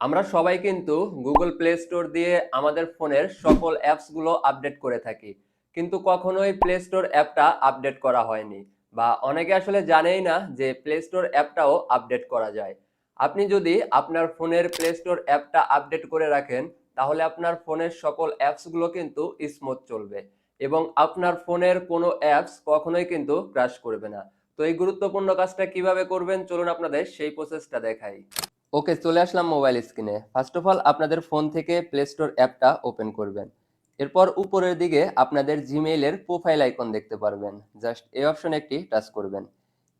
আমরা সবাই কিন্তু গুগল প্লে স্টোর দিয়ে আমাদের ফোনের সকল অ্যাপসগুলো আপডেট করে থাকি। কিন্তু কখনোই প্লে স্টোর অ্যাপটা আপডেট করা হয়নি বা অনেকে আসলে জানেই না যে প্লে স্টোর অ্যাপটাও আপডেট করা যায়। আপনি যদি আপনার ফোনের প্লে স্টোর অ্যাপটা আপডেট করে রাখেন, তাহলে আপনার ফোনের সকল অ্যাপসগুলো কিন্তু স্মুথ চলবে এবং আপনার ফোনের কোনো অ্যাপস কখনোই কিন্তু ক্রাশ করবে না। তো এই গুরুত্বপূর্ণ কাজটা কীভাবে করবেন, চলুন আপনাদের সেই প্রসেসটা দেখাই। ওকে চলে আসলাম মোবাইল স্ক্রিনে ফার্স্ট অফ অল আপনাদের ফোন থেকে প্লে স্টোর অ্যাপটা ওপেন করবেন। এরপর উপরের দিকে আপনাদের জিমেইলের প্রোফাইল আইকন দেখতে পারবেন। জাস্ট এই অপশনে একটি টাচ করবেন।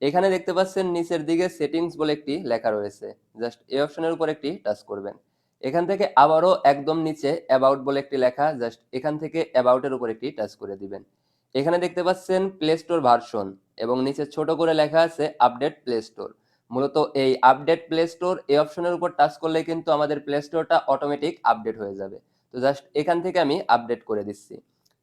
এখানে দেখতে পাচ্ছেন নিচের দিকে সেটিংস বলে একটি লেখা রয়েছে। জাস্ট এই অপশনের উপর একটি টাচ করবেন। এখান থেকে আবারও একদম নিচে অ্যাবাউট বলে একটি লেখা জাস্ট এখান থেকে অ্যাবাউটের উপর একটি টাচ করে দিবেন। এখানে দেখতে পাচ্ছেন প্লে স্টোর ভার্সন এবং নিচে ছোট করে লেখা আছে আপডেট প্লে স্টোর মূলত এই আপডেট প্লে স্টোর এই অপশনের উপর টাচ করলে কিন্তু আমাদের প্লে স্টোরটা অটোমেটিক আপডেট হয়ে যাবে। তো জাস্ট এখান থেকে আমি আপডেট করে দিচ্ছি।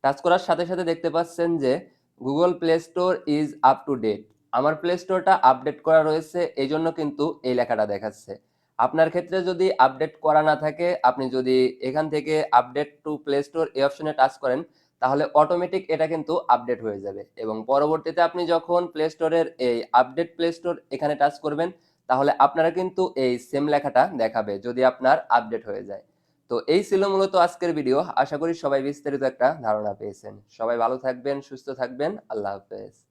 টাচ করার সাথে সাথে দেখতে পাচ্ছেন যে Google play store is up to date আমার প্লে স্টোরটা আপডেট করা রয়েছে এই জন্য কিন্তু এই লেখাটা দেখাচ্ছে। আপনার ক্ষেত্রে যদি আপডেট করা না থাকে, আপনি যদি এখান থেকে আপডেট টু প্লে স্টোর এই অপশনে টাচ করেন তাহলে অটোমেটিক এটা কিন্তু আপডেট হয়ে যাবে। এবং পরবর্তীতে আপনি যখন প্লে স্টোরের এই আপডেট প্লে স্টোর এখানে টাচ করবেন, তাহলে আপনারা কিন্তু এই সেম লেখাটা দেখাবে যদি আপনার আপডেট হয়ে যায়। তো এই ছিল মূলত আজকের ভিডিও আশা করি সবাই বিস্তারিত একটা ধারণা পেয়েছেন। সবাই ভালো থাকবেন, সুস্থ থাকবেন। আল্লাহ হাফেজ।